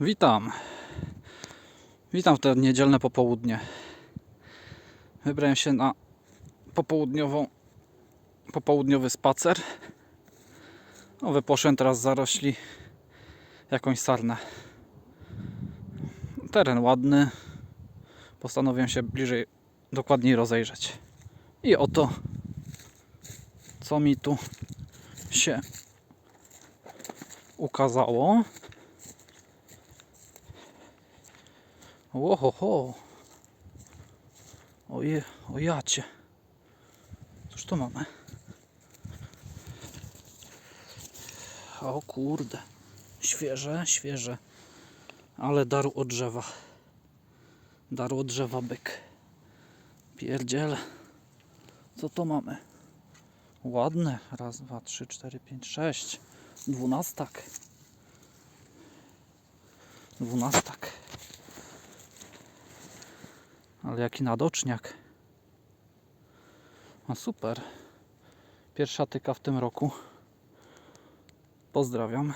Witam. Witam w te niedzielne popołudnie. Wybrałem się na popołudniową, popołudniowy spacer. No, wyposzłem teraz zarośli jakąś sarnę. Teren ładny. Postanowiłem się bliżej, dokładniej rozejrzeć. I oto, co mi tu się ukazało. Ohoho. Oje, o jacie. Cóż to mamy? O kurde. Świeże, świeże. Ale darł od drzewa. Darł od drzewa byk. Pierdziel. Co to mamy? Ładne. Raz, dwa, trzy, cztery, pięć, sześć. Dwunastak. Dwunastak. Ale jaki nadoczniak. No super. Pierwsza tyka w tym roku. Pozdrawiam.